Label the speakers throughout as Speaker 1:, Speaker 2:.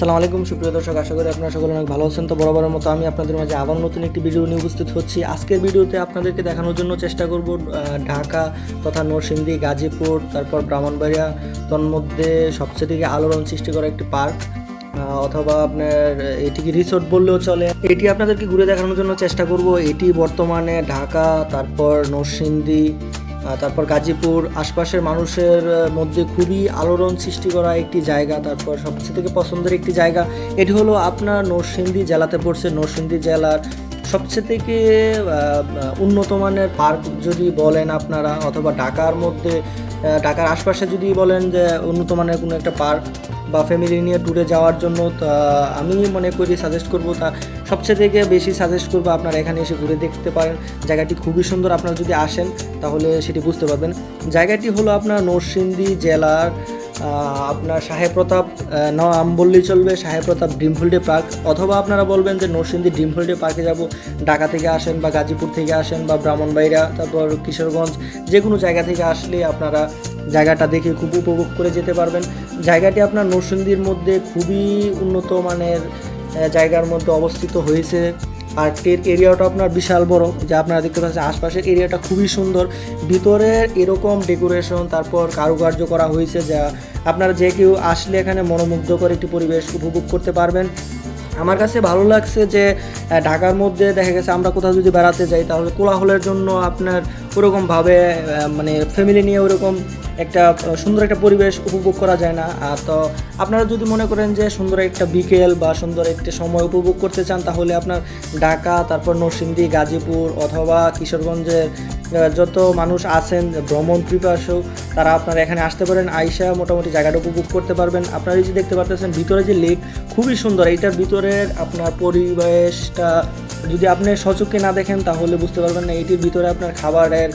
Speaker 1: আসসালামু আলাইকুম, সুপ্রিয় দর্শক, আশা করি আপনারা সকলে অনেক ভালো আছেন। তো বরাবরের মতো আমি আপনাদের মাঝে আবার নতুন একটি ভিডিও নিয়ে উপস্থিত হচ্ছি। আজকের ভিডিওতে আপনাদেরকে দেখানোর জন্য চেষ্টা করব ঢাকা তথা নরসিংদী, গাজীপুর, তারপর ব্রাহ্মণবাড়িয়া, তন্মধ্যে সবচেয়ে থেকে আলোড়ন সৃষ্টি করা একটি পার্ক অথবা আপনার এটিকে রিসোর্ট বললেও চলে। এটি আপনাদেরকে ঘুরে দেখানোর জন্য চেষ্টা করব। এটি বর্তমানে ঢাকা, তারপর নরসিংদী তারপর গাজীপুর, আশপাশের মানুষের মধ্যে খুবই আলোড়ন সৃষ্টি করা একটি জায়গা, তারপর সবচেয়ে থেকে পছন্দের একটি জায়গা, এটি হলো আপনার নরসিংদী জেলাতে পড়ছে। নরসিংদী জেলার সবচেয়ে থেকে উন্নত মানের পার্ক যদি বলেন আপনারা, অথবা ঢাকার মধ্যে ঢাকার আশপাশে যদি বলেন যে উন্নত মানের কোনো একটা পার্ক বা ফ্যামিলি নিয়ে ট্যুরে যাওয়ার জন্য আমি মনে করি সাজেস্ট করব তা সবচেয়ে থেকে বেশি সাজেস্ট করব আপনার এখানে এসে ঘুরে দেখতে পারেন। জায়গাটি খুবই সুন্দর, আপনারা যদি আসেন তাহলে সেটি বুঝতে পারবেন। জায়গাটি হলো আপনার নরসিংদী জেলার আপনার সাহেব প্রতাপ নাম বললেই চলবে সাহেব প্রতাপ ড্রিম হলিডে পার্ক। অথবা আপনারা বলবেন যে নরসিংদী ড্রিম হলিডে পার্কে যাব, ঢাকা থেকে আসেন বা গাজীপুর থেকে আসেন বা ব্রাহ্মণবাড়িয়া, তারপর কিশোরগঞ্জ, যে কোনো জায়গা থেকে আসলে আপনারা জায়গাটা দেখে খুব উপভোগ করে যেতে পারবেন। জায়গাটি আপনার নরসিংদীর মধ্যে খুবই উন্নত মানের জায়গার মধ্যে অবস্থিত হয়েছে। পার্কটির এরিয়াটা আপনার বিশাল বড়, যা আপনারা দেখতে পাচ্ছেন আশপাশের এরিয়াটা খুবই সুন্দর। ভিতরের এরকম ডেকোরেশন তারপর কারুকার্য করা হয়েছে যা আপনারা যে কেউ আসলে এখানে মনোমুগ্ধকর একটি পরিবেশ উপভোগ করতে পারবেন। আমার কাছে ভালো লাগছে যে ঢাকার মধ্যে দেখা গেছে আমরা কোথাও যদি বেড়াতে যাই, তাহলে কোলাহলের জন্য আপনার ওরকমভাবে মানে ফ্যামিলি নিয়ে ওরকম একটা সুন্দর একটা পরিবেশ উপভোগ করা যায় না। আর তো আপনারা যদি মনে করেন যে, সুন্দর একটা বিকেল বা সুন্দর একটা সময় উপভোগ করতে চান, তাহলে আপনার ঢাকা, তারপর নরসিংদী, গাজীপুর অথবা কিশোরগঞ্জের যত মানুষ আছেন, ভ্রমণ পিপাসু, তারা আপনারা এখানে আসতে পারেন, আইসা মোটামুটি জায়গাটা উপভোগ করতে পারবেন। আপনারা যে দেখতে পারতেছেন, ভিতরে যে লেক খুবই সুন্দর। এইটার ভিতরের আপনার পরিবেশটা যদি আপনি সচক্ষে না দেখেন, তাহলে বুঝতে পারবেন না। এটির ভিতরে আপনার খাবারের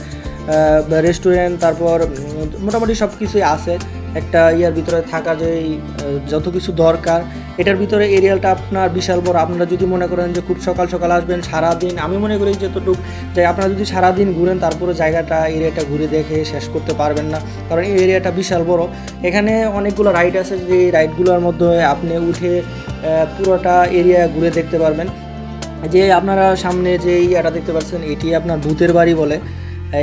Speaker 1: রেস্টুরেন্ট তারপর মোটামুটি সব কিছুই আছে। একটা ইয়ার ভিতরে থাকা যে যত কিছু দরকার, এটার ভিতরে এরিয়ালটা আপনার বিশাল বড়। আপনারা যদি মনে করেন যে, খুব সকাল সকাল আসবেন, সারাদিন, আমি মনে করি যতটুকু, যে আপনারা যদি সারাদিন ঘুরেন, তারপরে জায়গাটা এরিয়াটা ঘুরে দেখে শেষ করতে পারবেন না। কারণ এই এরিয়াটা বিশাল বড়। এখানে অনেকগুলো রাইড আছে, যে রাইডগুলোর মধ্যে আপনি উঠে পুরোটা এরিয়া ঘুরে দেখতে পারবেন। যে আপনারা সামনে যে ইয়াটা দেখতে পাচ্ছেন, এটি আপনার ভূতের বাড়ি বলে।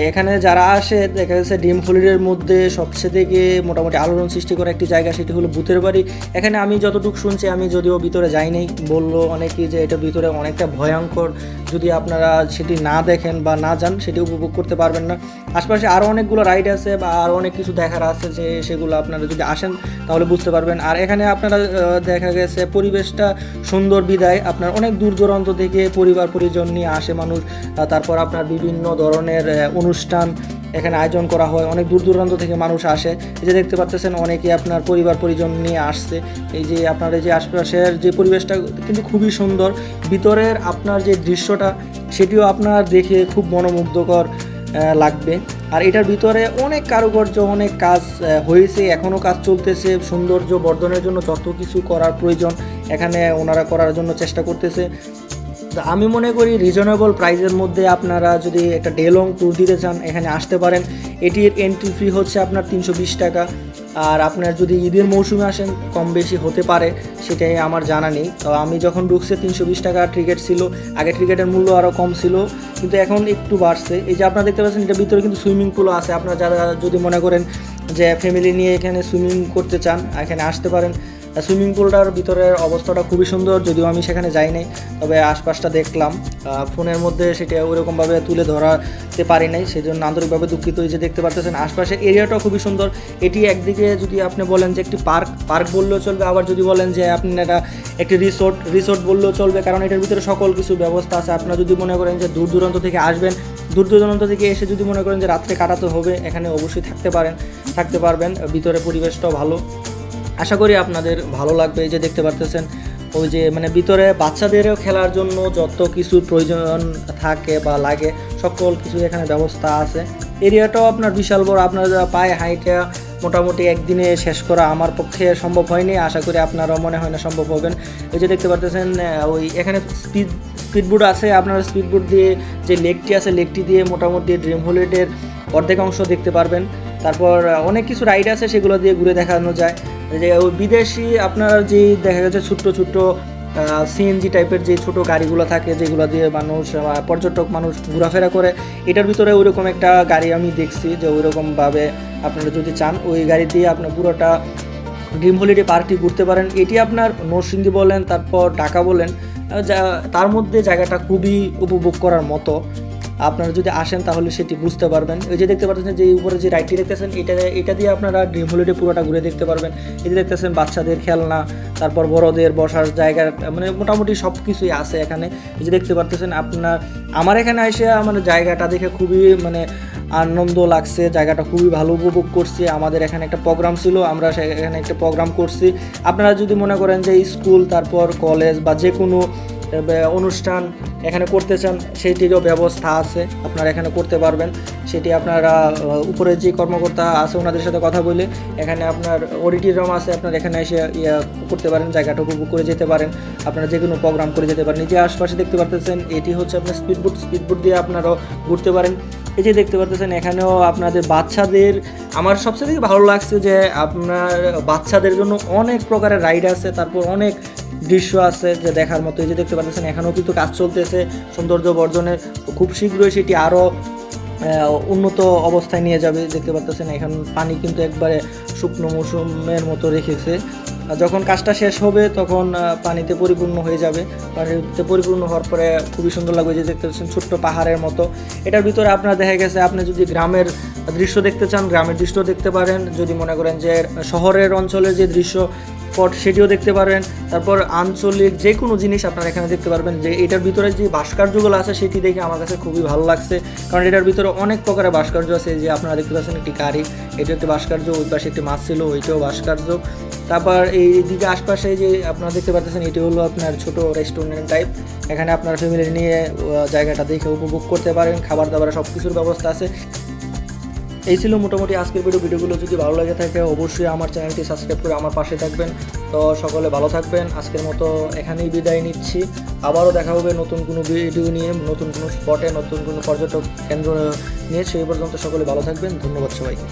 Speaker 1: এখানে যারা আসে, দেখা যাচ্ছে ডিম হলিডের মধ্যে সবচেয়ে থেকে মোটামুটি আলোড়ন সৃষ্টি করা একটি জায়গা, সেটি হলো ভূতের বাড়ি। এখানে আমি যতটুকু শুনছি, আমি যদিও ভিতরে যাইনি, বলল অনেকেই যে এটা ভিতরে অনেকটা ভয়ঙ্কর যদি আপনারা সেটি না দেখেন বা না যান, সেটি উপভোগ করতে পারবেন না। আশপাশে আরও অনেকগুলো রাইড আছে বা আরও অনেক কিছু দেখার আছে যে সেগুলো আপনারা যদি আসেন, তাহলে বুঝতে পারবেন। আর এখানে আপনারা দেখা গেছে পরিবেশটা সুন্দর বিদায়। আপনার অনেক দূর দূরান্ত থেকে পরিবার পরিজন নিয়ে আসে মানুষ। তারপর আপনার বিভিন্ন ধরনের অনুষ্ঠান এখানে আয়োজন করা হয়, অনেক দূর দূরান্ত থেকে মানুষ আসে। এই যে দেখতে পাচ্ছেন অনেকে আপনার পরিবার, পরিজন নিয়ে আসছে। এই যে আপনার এই যে আশপাশের যে পরিবেশটা, কিন্তু খুবই সুন্দর। ভিতরের আপনার যে দৃশ্যটা, সেটিও আপনার দেখে খুব মনোমুগ্ধকর লাগবে। আর এটার ভিতরে অনেক কারুকার্য, অনেক কাজ হয়েছে। এখনও কাজ চলতেছে, সৌন্দর্য বর্ধনের জন্য যত কিছু করার প্রয়োজন, এখানে ওনারা করার জন্য চেষ্টা করতেছে। আমি মনে করি রিজনেবল প্রাইসের মধ্যে আপনারা যদি একটা ডে লং ট্যুর দিতে চান, এখানে আসতে পারেন। এটির এন্ট্রি ফি হচ্ছে আপনার তিনশো বিশ টাকা। আর আপনার যদি ঈদের মৌসুমে আসেন, কম বেশি হতে পারে, সেটাই আমার জানা নেই। তো আমি যখন ঢুকছে, তিনশো বিশ টাকা টিকিট ছিল। আগে টিকিটের মূল্য আরও কম ছিল, কিন্তু এখন একটু বাড়ছে। এই যে আপনারা দেখতে পাচ্ছেন, এটার ভিতরে কিন্তু সুইমিং পুলও আছে। আপনারা যারা যদি মনে করেন যে ফ্যামিলি নিয়ে এখানে সুইমিং করতে চান, এখানে আসতে পারেন। সুইমিং পুলটার ভিতরের অবস্থাটা খুবই সুন্দর, যদিও আমি সেখানে যাই নাই তবে আশপাশটা দেখলাম। ফোনের মধ্যে সেটা ওরকমভাবে তুলে ধরাতে পারি নাই সেই জন্য আন্তরিকভাবে দুঃখিত যে দেখতে পারতেছেন। আশপাশের এরিয়াটাও খুবই সুন্দর। এটি একদিকে যদি আপনি বলেন যে একটি পার্ক পার্ক বললেও চলবে, আবার যদি বলেন যে আপনি এটা একটি রিসোর্ট রিসোর্ট বললেও চলবে, কারণ এটার ভিতরে সকল কিছু ব্যবস্থা আছে। আপনারা যদি মনে করেন যে দূর দূরান্ত থেকে আসবেন, দূর দূরান্ত থেকে এসে যদি মনে করেন যে রাত্রে কাটাতে হবে, এখানে অবশ্যই থাকতে পারেন, থাকতে পারবেন। ভিতরে পরিবেশটাও ভালো। আশা করি আপনাদের ভালো লাগবে এই যে দেখতে পারতেছেন, ওই যে মানে ভিতরে বাচ্চাদেরও খেলার জন্য যত কিছু প্রয়োজন থাকে বা লাগে, সকল কিছু এখানে ব্যবস্থা আছে। এরিয়াটাও আপনার বিশাল বড়, আপনার যা পায়ে হাইটে মোটামুটি একদিনে শেষ করা আমার পক্ষে সম্ভব হয়নি, আশা করি আপনারাও মনে হয় না সম্ভব হবেন এই যে দেখতে পারতেছেন ওই এখানে স্পিড স্পিডবোট আছে, আপনার স্পিডবোট দিয়ে যে লেকটি আছে, লেকটি দিয়ে মোটামুটি ড্রিম হলিডের অর্ধেক অংশ দেখতে পারবেন। তারপর অনেক কিছু রাইড আছে, সেগুলো দিয়ে ঘুরে দেখানো যায়। যে বিদেশি আপনার যে দেখা গেছে ছোট্ট ছোট্ট সিএনজি টাইপের যে ছোট গাড়িগুলো থাকে, যেগুলো দিয়ে মানুষ পর্যটক মানুষ ঘোরাফেরা করে, এটার ভিতরে ওইরকম একটা গাড়ি আমি দেখছি যে ওইরকমভাবে আপনারা যদি চান, ওই গাড়ি দিয়ে আপনার পুরোটা ড্রিম হলিডে পার্কটি ঘুরতে পারেন। এটি আপনার নরসিংদী বলেন, তারপর ঢাকা বলেন যা- তার মধ্যে জায়গাটা খুবই উপভোগ করার মতো। আপনারা যদি আসেন তাহলে সেটি বুঝতে পারবেন। এই যে দেখতে পাচ্ছেন যে উপরে যে রাইডটি দেখতেছেন, এটা এটা দিয়ে আপনারা ড্রিম হলিডে পুরোটা ঘুরে দেখতে পারবেন। এই যে দেখতেছেন বাচ্চাদের খেলনা, তারপর বড়দের বসার জায়গা মানে মোটামুটি সব কিছুই আছে এখানে। এই যে দেখতে পারতেছেন আপনার আমার এখানে এসে মানে জায়গাটা দেখে খুবই মানে আনন্দ লাগছে, জায়গাটা খুবই ভালো উপভোগ করছি। আমাদের এখানে একটা প্রোগ্রাম ছিল, আমরা সে- এখানে একটা প্রোগ্রাম করছি। আপনারা যদি মনে করেন যে স্কুল, তারপর কলেজ বা যে কোনো অনুষ্ঠান এখানে করতে চান সেটিরও ব্যবস্থা আছে, আপনারা এখানে করতে পারবেন। সেটি আপনারা উপরে যে কর্মকর্তা আছে ওনাদের সাথে কথা বলে এখানে আপনার অডিটোরিয়াম আছে, আপনারা এখানে এসে ইয়া করতে পারেন, জায়গাটা উপভোগ করে যেতে পারেন। আপনারা যে কোনো প্রোগ্রাম করে যেতে পারেন। যে আশপাশে দেখতে পারতেছেন, এটি হচ্ছে আপনার স্পিডবোট স্পিডবোট দিয়ে আপনারাও ঘুরতে পারেন। এই যে দেখতে পারতেছেন, এখানেও আপনাদের বাচ্চাদের, আমার সবচেয়ে ভালো লাগছে যে আপনার বাচ্চাদের জন্য অনেক প্রকারের রাইড আছে, তারপর অনেক দৃশ্য আছে যে দেখার মতো। এই যে দেখতে পাচ্ছেন, এখানেও কিন্তু কাজ চলতেছে। সৌন্দর্য বর্ধনের খুব শীঘ্রই সেটি আরও উন্নত অবস্থায় নিয়ে যাবে। দেখতে পাচ্ছেন, এখন পানি কিন্তু একবারে শুকনো মৌসুমের মতো রেখেছে। যখন কাজটা শেষ হবে, তখন পানিতে পরিপূর্ণ হয়ে যাবে। পানিতে পরিপূর্ণ হওয়ার পরে খুবই সুন্দর লাগবে যে দেখতে পাচ্ছেন, ছোট্ট পাহাড়ের মতো। এটার ভিতরে আপনার দেখা গেছে, আপনি যদি গ্রামের দৃশ্য দেখতে চান, গ্রামের দৃশ্য দেখতে পারেন। যদি মনে করেন যে শহরের অঞ্চলের যে দৃশ্য স্পট সেটিও দেখতে পারবেন। তারপর আঞ্চলিক যে কোনো জিনিস আপনারা এখানে দেখতে পারবেন যে এটার ভিতরে যে ভাস্কর্যগুলো আছে, সেটি দেখে আমার কাছে খুবই ভালো লাগছে। কারণ এটার ভিতরে অনেক প্রকারের ভাস্কর্য আছে যে আপনারা দেখতে পাচ্ছেন একটি গাড়ি, এটা একটি ভাস্কর্য, ওই পাশে একটি মাছ ছিল, ওইটাও ভাস্কর্য। তারপর এই দিকে আশপাশে যে আপনারা দেখতে পাচ্ছেন এটি হলো আপনার ছোট রেস্টুরেন্ট টাইপ এখানে আপনার ফ্যামিলি নিয়ে জায়গাটা দেখে উপভোগ করতে পারেন, খাবার দাবার সব কিছুর ব্যবস্থা আছে। এই ছিল মোটামুটি আজকের ভিডিও ভিডিওগুলো যদি ভালো লাগে থাকে, অবশ্যই আমার চ্যানেলটি সাবস্ক্রাইব করে আমার পাশে থাকবেন। তো সকলে ভালো থাকবেন। আজকের মতো এখানেই বিদায় নিচ্ছি। আবারও দেখা হবে নতুন কোনো ভিডিও নিয়ে, নতুন কোনো স্পটে নতুন কোনো পর্যটক কেন্দ্র নিয়ে। সেই পর্যন্ত সকলে ভালো থাকবেন। ধন্যবাদ সবাইকে।